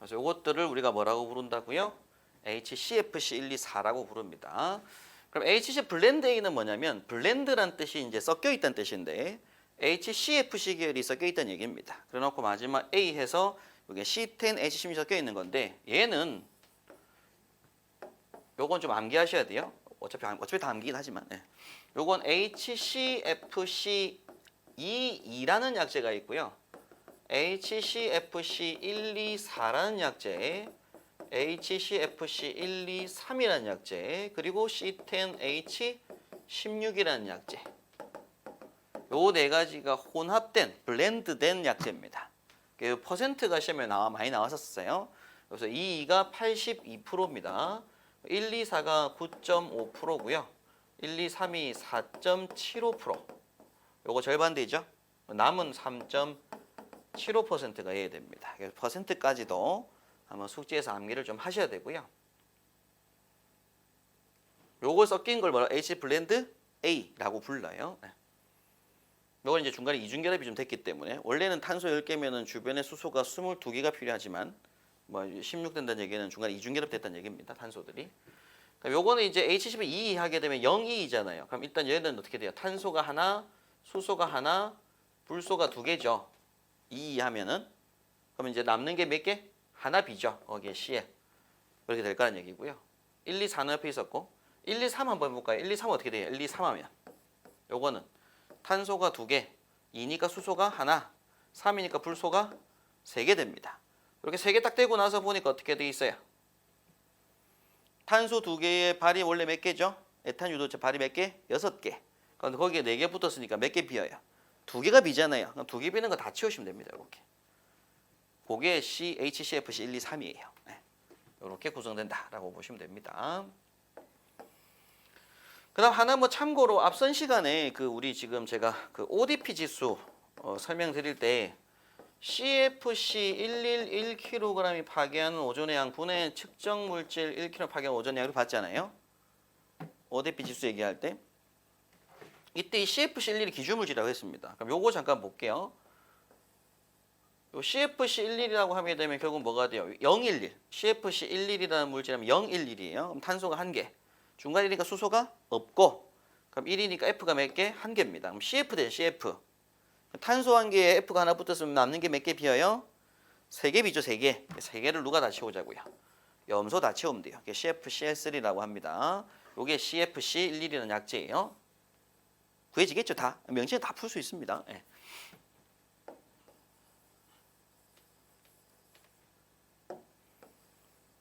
그래서 이것들을 우리가 뭐라고 부른다고요? HCFC124라고 부릅니다. 그럼 HC 블렌드 A는 뭐냐면 블렌드란 뜻이 이제 섞여 있다는 뜻인데 HCFC 계열이 섞여 있다는 얘기입니다. 그래 놓고 마지막 A 해서 이게 C10, H10이 섞여 있는 건데 얘는 요건 좀 암기하셔야 돼요. 어차피 암- 어차피 다 암기긴 하지만 예. 요건 HCFC22라는 약제가 있고요. HCFC124라는 약제, HCFC123이라는 약제, 그리고 C10H16이라는 약제. 요 네 가지가 혼합된 블렌드된 약제입니다. 그 퍼센트가 시험에 나와 많이 나왔었어요. 그래서 2가 82%입니다. 1, 2, 4가 9.5%고요. 1, 2, 3이 4.75%. 요거 절반 되죠? 남은 3.75%가 해야 됩니다. 그래서 퍼센트까지도 한번 숙지해서 암기를 좀 하셔야 되고요. 요거 섞인 걸 뭐라 H 블렌드 A라고 불러요. 네. 요건 이제 중간에 이중결합이 좀 됐기 때문에 원래는 탄소 10개면은 주변에 수소가 22개가 필요하지만 뭐 16 된다는 얘기는 중간에 이중결합 됐다는 얘기입니다. 탄소들이. 그럼 요거는 이제 H10을 2 하게 되면 0, 2잖아요. 그럼 일단 얘는 어떻게 돼요? 탄소가 하나, 수소가 하나, 불소가 두 개죠. 2 하면은 그럼 이제 남는 게 몇 개? 하나 비죠. 거기에 C에. 그렇게 될 거란 얘기고요. 1, 2, 4는 옆에 있었고 1, 2, 3 한번 해볼까요? 1, 2, 3 어떻게 돼요? 1, 2, 3 하면 요거는 탄소가 두 개, 2니까 수소가 하나, 3이니까 불소가 세개 됩니다. 이렇게 세개딱 떼고 나서 보니까 어떻게 돼 있어요? 탄소 두 개의 발이 원래 몇 개죠? 에탄 유도체 발이 몇 개? 여섯 개. 그런데 거기에 네개 붙었으니까 몇 개 비어요? 두 개가 비잖아요. 그럼 두 개 비는 거 다 치우시면 됩니다. 이렇게. 그게 C, HCFC 1, 2, 3이에요. 네. 이렇게 구성된다라고 보시면 됩니다. 그다음 하나 뭐 참고로 앞선 시간에 그 우리 지금 제가 그 ODP 지수 어, 설명드릴 때 CFC 111kg이 파괴하는 오존의 양 분해 측정 물질 1kg 파괴하는 오존의 양을 봤잖아요. ODP 지수 얘기할 때 이때 이 CFC 11이 기준 물질이라고 했습니다. 그럼 요거 잠깐 볼게요. 요 CFC 11이라고 하게 되면 결국 뭐가 돼요? 011. CFC 11이라는 물질이면 011이에요. 그럼 탄소가 한 개. 중간이니까 수소가 없고 그럼 1이니까 F가 몇 개? 한 개입니다. 그럼 CF 대 CF. 탄소 한 개에 F가 하나 붙었으면 남는 게 몇 개 비어요? 세 개 비죠, 세 개. 세 개를 누가 다 채우자고요? 염소 다 채우면 돼요. 이게 CFCl3라고 합니다. 요게 CFC11이라는 약제예요. 구해지겠죠, 다. 명칭 다풀 수 있습니다. 예.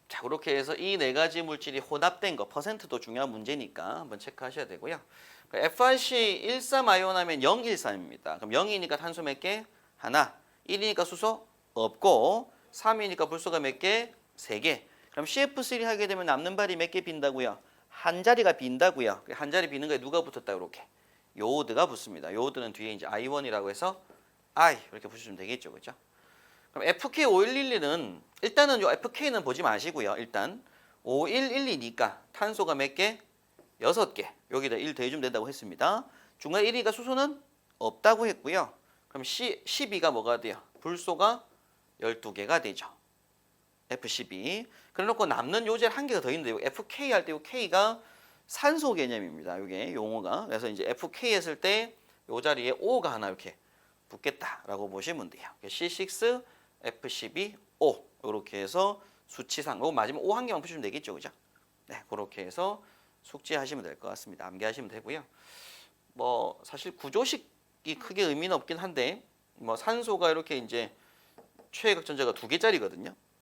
자, 그렇게 해서 이 네 가지 물질이 혼합된 거, 퍼센트도 중요한 문제니까 한번 체크하셔야 되고요. FRC 13 아이온 하면 013입니다. 그럼 0이니까 탄소 몇 개? 하나. 1이니까 수소 없고 3이니까 불소가 몇 개? 세 개. 그럼 CF3 하게 되면 남는 발이 몇 개 빈다고요? 한 자리가 빈다고요. 한 자리 비는 거에 누가 붙었다 이렇게. 요오드가 붙습니다. 요오드는 뒤에 이제 I1이라고 해서 I 이렇게 붙이시면 되겠죠. 그죠? 그럼 FK5112는 일단은 요 FK는 보지 마시고요. 일단 5112니까 탄소가 몇 개? 여섯 개. 여기다 1 더해주면 된다고 했습니다. 중간 1위가 수소는 없다고 했고요. 그럼 C, 12가 뭐가 돼요? 불소가 12개가 되죠. F12. 그래놓고 남는 요젤 한 개가 더 있는데 FK 할 때 요 K가 산소 개념입니다. 이게 용어가. 그래서 이제 FK 했을 때요 자리에 O가 하나 이렇게 붙겠다라고 보시면 돼요. C6, F12, O 이렇게 해서 수치상 요 마지막 O 한 개만 붙이면 되겠죠, 그죠? 네, 그렇게 해서 숙지하시면 될 것 같습니다. 암기하시면 되고요. 뭐 사실 구조식이 크게 의미는 없긴 한데 뭐 산소가 이렇게 이제 최외곽 전자가 두 개짜리거든요.